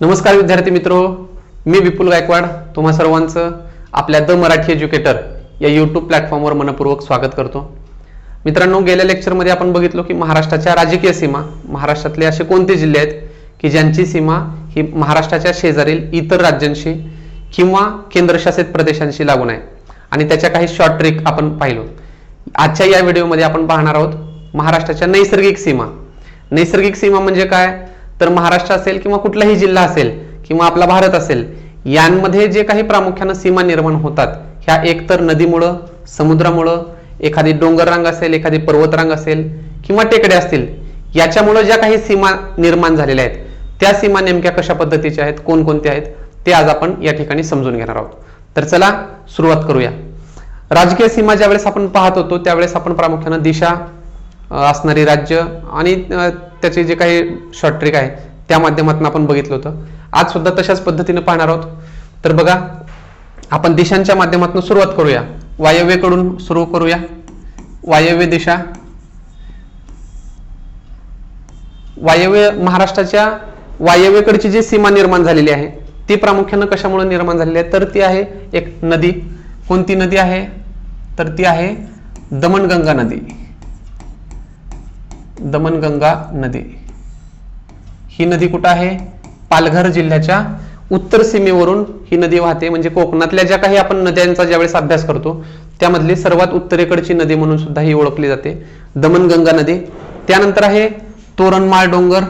नमस्कार विद्यार्थी मित्रो मी विपुल गायकवाड तुम्हा सर्वांचं आपल्या द मराठी एज्युकेटर या यूट्यूब प्लॅटफॉर्मवर मनपूर्वक स्वागत करतो. मित्रांनो गेल्या लेक्चरमध्ये आपण बघितलो की महाराष्ट्राच्या राजकीय सीमा महाराष्ट्रातले असे कोणते जिल्हे आहेत की ज्यांची सीमा ही महाराष्ट्राच्या शेजारील इतर राज्यांशी किंवा केंद्रशासित प्रदेशांशी लागून आहे? आणि त्याच्या काही शॉर्ट ट्रिक आपण पाहिलो. आजच्या या व्हिडिओमध्ये आपण पाहणार आहोत महाराष्ट्राच्या नैसर्गिक सीमा. नैसर्गिक सीमा म्हणजे काय? तर महाराष्ट्र असेल किंवा कुठलाही जिल्हा असेल किंवा आपला भारत असेल यांमध्ये जे काही प्रामुख्यानं सीमा निर्माण होतात ह्या एकतर नदीमुळं समुद्रामुळं एखादी डोंगररांग असेल एखादी पर्वतरांग असेल किंवा टेकड्या असतील याच्यामुळं ज्या काही सीमा निर्माण झालेल्या आहेत त्या सीमा नेमक्या कशा पद्धतीच्या आहेत कोणकोणत्या आहेत ते आज आपण या ठिकाणी समजून घेणार आहोत. तर चला सुरुवात करूया. राजकीय सीमा ज्यावेळेस आपण पाहत होतो त्यावेळेस आपण प्रामुख्यानं दिशा असणारी राज्य आणि त्याचे जे काही शॉर्ट ट्रिक आहे त्या माध्यमातून आपण बघितलं होतं. आज सुद्धा तशाच पद्धतीने पाहणार आहोत. तर बघा आपण दिशांच्या माध्यमातून सुरुवात करूया. वायव्येकडून सुरू करूया. वायव्य दिशा. वायव्य महाराष्ट्राच्या वायव्येकडची जी सीमा निर्माण झालेली आहे ती प्रामुख्यानं कशामुळे निर्माण झालेली आहे? तर ती आहे एक नदी. कोणती नदी आहे? तर ती आहे दमणगंगा नदी. दमनगंगा नदी. ही नदी कुठं आहे? पालघर जिल्ह्याच्या उत्तर सीमेवरून ही नदी वाहते. म्हणजे कोकणातल्या ज्या काही आपण नद्यांचा ज्यावेळेस अभ्यास करतो त्यामधली सर्वात उत्तरेकडची नदी म्हणून सुद्धा ही ओळखली जाते. दमणगंगा नदी. त्यानंतर आहे तोरणमाळ डोंगर.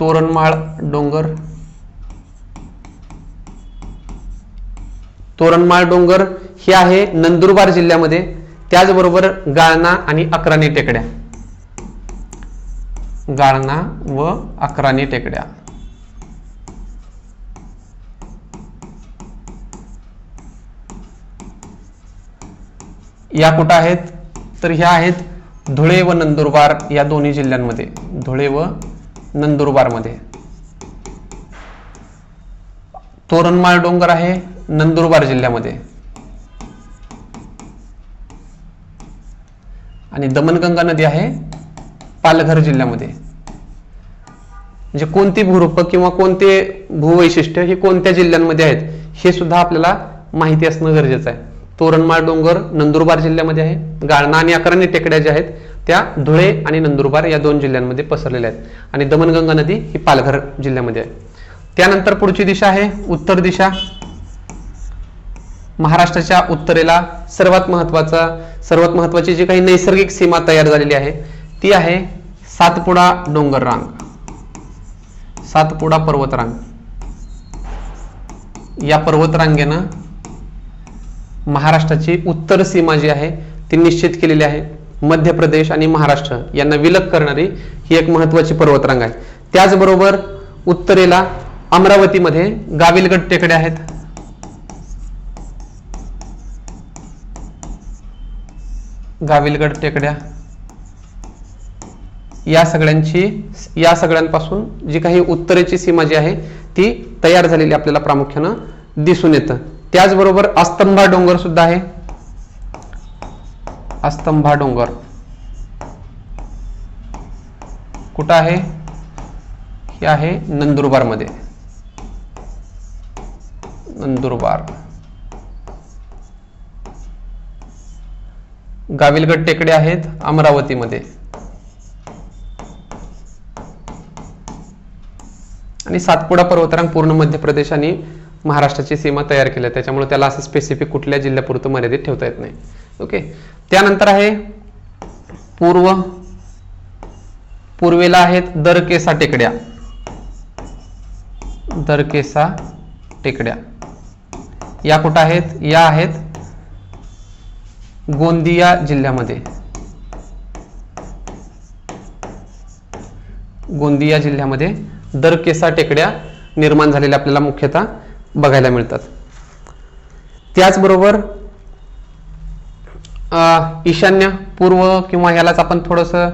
तोरणमाळ डोंगर. तोरणमाळ डोंगर ही आहे नंदुरबार जिल्ह्यामध्ये. त्याचबरोबर गाळणा आणि अकराणी टेकड्या. गाळणा व अकराणी टेकड्या. या कुठं आहेत? तर ह्या आहेत धुळे व नंदुरबार या दोन्ही जिल्ह्यांमध्ये. धुळे व नंदुरबारमध्ये. तोरणमाळ डोंगर आहे नंदुरबार जिल्ह्यामध्ये. आणि दमनगंगा नदी आहे पालघर जिल्ह्यामध्ये. म्हणजे कोणती भूरूप किंवा कोणते भूवैशिष्ट्य हे कोणत्या जिल्ह्यांमध्ये आहेत हे सुद्धा आपल्याला माहिती असणं गरजेचं आहे. तोरणमाळ डोंगर नंदुरबार जिल्ह्यामध्ये आहे. गाळणा आणि अकराणी टेकड्या ज्या आहेत त्या धुळे आणि नंदुरबार या दोन जिल्ह्यांमध्ये पसरलेल्या आहेत. आणि दमनगंगा नदी ही पालघर जिल्ह्यामध्ये आहे. त्यानंतर पुढची दिशा आहे उत्तर दिशा. महाराष्ट्राच्या उत्तरेला सर्वात महत्त्वाचा सर्वात महत्वाची जी काही नैसर्गिक सीमा तयार झालेली आहे ती आहे सातपुडा डोंगर रांग सातपुडा पर्वतरांग. या पर्वतरांगेनं महाराष्ट्राची उत्तर सीमा जी आहे ती निश्चित केलेली आहे. मध्य प्रदेश आणि महाराष्ट्र यांना विलग करणारी ही एक महत्वाची पर्वतरांग आहे. त्याचबरोबर उत्तरेला अमरावतीमध्ये गाविलगड टेकडे आहेत. गाविलगड टेकड्या. या सगळ्यांची या सगळ्यांपासून जी काही उत्तरेची सीमा जी आहे ती तयार झालेली आपल्याला प्रामुख्यानं दिसून येतं. त्याचबरोबर अस्तंभा डोंगर सुद्धा आहे. अस्तंभा डोंगर. कुठं आहे? हे आहे नंदुरबारमध्ये. नंदुरबार. गाविलगड टेकडे आहेत अमरावतीमध्ये. आणि सातपुडा पर्वतरांग पूर्ण मध्य प्रदेश आणि महाराष्ट्राची सीमा तयार केली आहे. त्याच्यामुळे त्याला असं स्पेसिफिक कुठल्या जिल्ह्यापुरतं मर्यादित ठेवता येत नाही. ओके त्यानंतर आहे पूर्व पूर्वेला आहेत दरकेसा टेकड्या. दरकेसा टेकड्या. या कुठं आहेत? या आहेत गोंदिया जिल्ह्यामध्ये. गोंदिया जिल्ह्यामध्ये दरकेसा टेकड्या निर्माण झालेल्या आपल्याला मुख्यतः बघायला मिळतात. त्याचबरोबर ईशान्य पूर्व किंवा यालाच आपण थोडंसं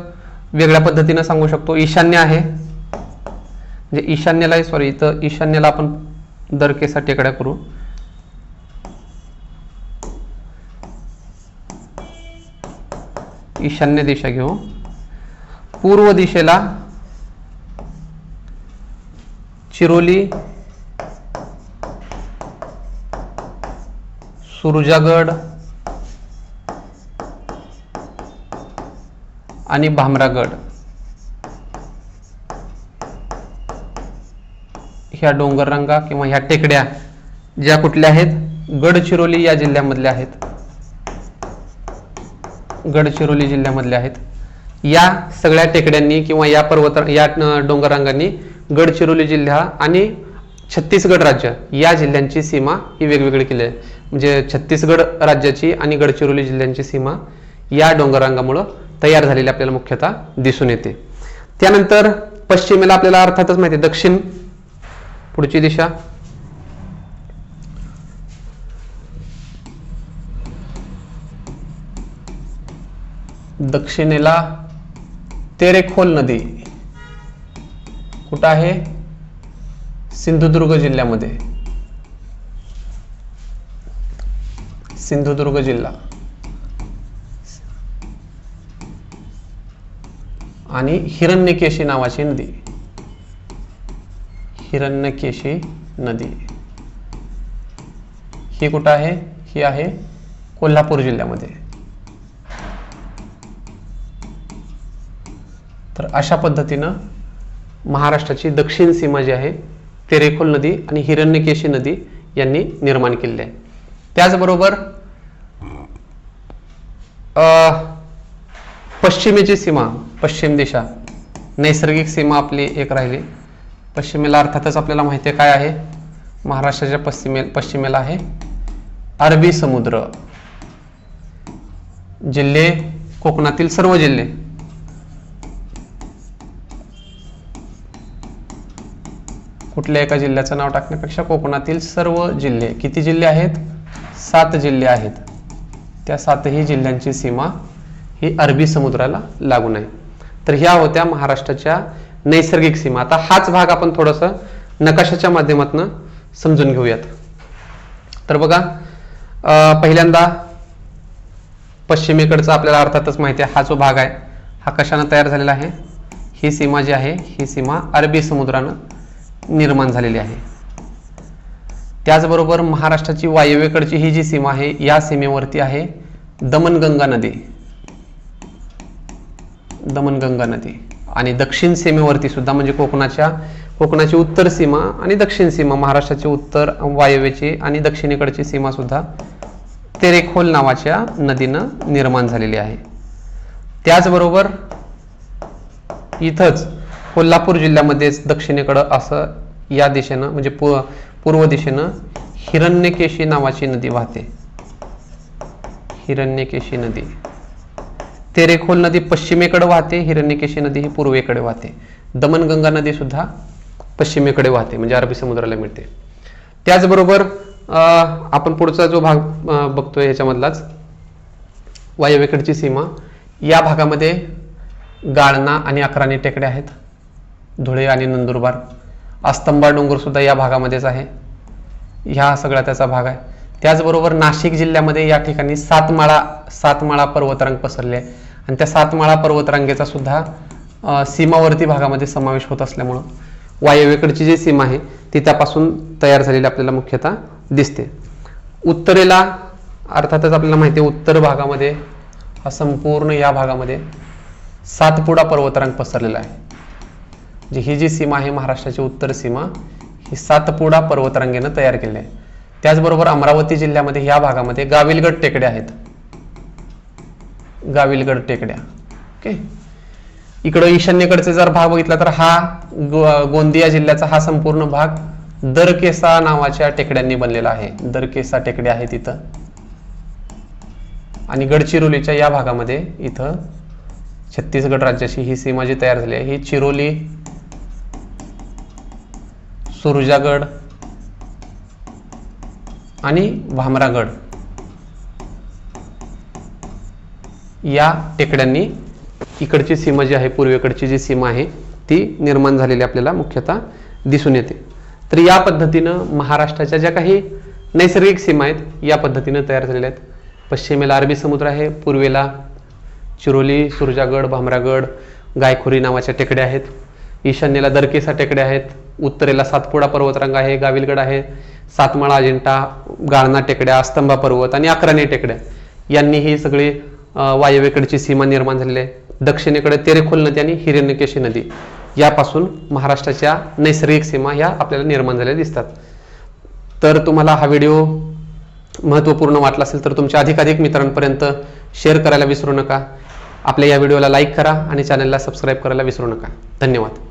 वेगळ्या पद्धतीनं सांगू शकतो. ईशान्य आहे. म्हणजे ईशान्यला सॉरी इथं ईशान्यला आपण दरकेसा टेकड्या करू. ईशान्य दिशा घेऊ. पूर्व दिशेला चिरोली सुरजागड आणि भामरागड. ह्या डोंगररांगा किंवा ह्या टेकड्या ज्या कुठल्या आहेत? गडचिरोली या जिल्ह्यामधल्या आहेत. गडचिरोली जिल्ह्यामधले आहेत. या सगळ्या टेकड्यांनी किंवा या पर्वत या डोंगररांगांनी गडचिरोली जिल्हा आणि छत्तीसगड राज्य या जिल्ह्यांची सीमा ही वेगवेगळी केली आहे. म्हणजे छत्तीसगड राज्याची आणि गडचिरोली जिल्ह्यांची सीमा या डोंगररांगामुळं तयार झालेली आपल्याला मुख्यतः दिसून येते. त्यानंतर पश्चिमेला आपल्याला अर्थातच माहिती आहे दक्षिण पुढची दिशा. दक्षिणेला तेरेखोल नदी. कुठं आहे? सिंधुदुर्ग जिल्ह्यामध्ये. सिंधुदुर्ग जिल्हा. आणि हिरण्यकेशी नावाची नदी. हिरण्यकेशी नदी. ही कुठं आहे? ही आहे कोल्हापूर जिल्ह्यामध्ये. अशा पद्धतीनं महाराष्ट्राची दक्षिण सीमा जी आहे तेरेखोल नदी आणि हिरण्यकेशी नदी यांनी निर्माण केलेली आहे. त्याचबरोबर पश्चिमेची सीमा पश्चिम दिशा नैसर्गिक सीमा आपली एक राहिली. पश्चिमेला अर्थातच आपल्याला माहिती आहे काय आहे? महाराष्ट्राच्या पश्चिमे पश्चिमेला आहे अरबी समुद्र. जिल्हे कोकणातील सर्व जिल्हे. कुठल्या एका जिल्ह्याचं नाव टाकण्यापेक्षा कोकणातील सर्व जिल्हे किती जिल्हे आहेत? सात जिल्हे आहेत. त्या सातही जिल्ह्यांची सीमा ही अरबी समुद्राला लागून आहे तर ह्या होत्या महाराष्ट्राच्या नैसर्गिक सीमा. आता हाच भाग आपण थोडंसं नकाशाच्या माध्यमातून समजून घेऊयात. तर बघा पहिल्यांदा पश्चिमेकडचा आपल्याला अर्थातच माहिती आहे हा जो भाग आहे हा कशानं तयार झालेला आहे? ही सीमा जी आहे ही सीमा अरबी समुद्रानं निर्माण झालेली आहे. त्याचबरोबर महाराष्ट्राची वायव्येकडची ही जी सीमा आहे या सीमेवरती आहे दमनगंगा नदी. दमनगंगा नदी. आणि दक्षिण सीमेवरती सुद्धा म्हणजे कोकणाच्या कोकणाची उत्तर सीमा आणि दक्षिण सीमा महाराष्ट्राची उत्तर वायव्येची आणि दक्षिणेकडची सीमा सुद्धा तेरेखोल नावाच्या नदीनं निर्माण झालेली आहे. त्याचबरोबर इथंच कोल्हापूर जिल्ह्यामध्येच दक्षिणेकडं असं या दिशेनं म्हणजे पू पूर्व दिशेनं हिरण्यकेशी नावाची नदी वाहते. हिरण्यकेशी नदी. तेरेखोल नदी पश्चिमेकडे वाहते हिरण्यकेशी नदी ही पूर्वेकडे वाहते. दमनगंगा नदी सुद्धा पश्चिमेकडे वाहते म्हणजे अरबी समुद्राला मिळते. त्याचबरोबर आपण पुढचा जो भाग बघतोय ह्याच्यामधलाच वायव्येकडची सीमा या भागामध्ये गाळणा आणि अकराणी टेकडे आहेत. धुळे आणि नंदुरबार. अस्तंबा डोंगरसुद्धा या भागामध्येच आहे. ह्या सगळा त्याचा भाग आहे. त्याचबरोबर नाशिक जिल्ह्यामध्ये या ठिकाणी सातमाळा सातमाळा पर्वतरांग पसरले. आहे आणि त्या सातमाळा पर्वतरांगेचा सुद्धा सीमावर्ती भागामध्ये समावेश होत असल्यामुळं वायव्येकडची जी सीमा आहे ती त्यापासून तयार झालेली आपल्याला मुख्यतः दिसते. उत्तरेला अर्थातच आपल्याला माहिती आहे उत्तर भागामध्ये हा संपूर्ण या भागामध्ये सातपुडा पर्वतरांग पसरलेला आहे. म्हणजे ही जी सीमा आहे महाराष्ट्राची उत्तर सीमा ही सातपुडा पर्वतरांगेनं तयार केली आहे. त्याचबरोबर अमरावती जिल्ह्यामध्ये या भागामध्ये गाविलगड टेकड्या आहेत. गाविलगड टेकड्या. ओके? इकडं ईशान्येकडचे जर भाग बघितला तर हा गो- गोंदिया जिल्ह्याचा हा संपूर्ण भाग दरकेसा नावाच्या टेकड्यांनी बनलेला आहे. दरकेसा टेकड्या आहेत इथं. आणि गडचिरोलीच्या या भागामध्ये इथं छत्तीसगड राज्याची ही सीमा जी तयार झाली आहे ही चिरोली सुरजागड आणि भामरागड या टेकड्यांनी इकडची सीमा जी आहे पूर्वेकडची जी सीमा आहे ती निर्माण झालेली आपल्याला मुख्यतः दिसून येते. तर या पद्धतीनं महाराष्ट्राच्या ज्या काही नैसर्गिक सीमा आहेत या पद्धतीनं तयार झालेल्या आहेत. पश्चिमेला अरबी समुद्र आहे पूर्वेला चिरोली सुरजागड भामरागड गायखुरी नावाच्या टेकड्या आहेत. ईशान्येला दरकेसा टेकड्या आहेत. उत्तरेला सातपुडा पर्वतरांग आहे गाविलगड आहे सातमाळा अजिंठा गाळणा टेकड्या अस्तंबा पर्वत आणि अकराणी टेकड्या. यांनी ही सगळी वायव्येकडची सीमा निर्माण झालेली आहे. दक्षिणेकडे तेरेखोल नदी आणि हिरण्यकेशी नदी. यापासून महाराष्ट्राच्या नैसर्गिक सीमा ह्या आपल्याला निर्माण झालेल्या दिसतात. तर तुम्हाला हा व्हिडिओ महत्त्वपूर्ण वाटला असेल तर तुमच्या अधिकाधिक मित्रांपर्यंत शेअर करायला विसरू नका. आपल्या या व्हिडिओला लाईक करा आणि चॅनलला सबस्क्राईब करायला विसरू नका. धन्यवाद.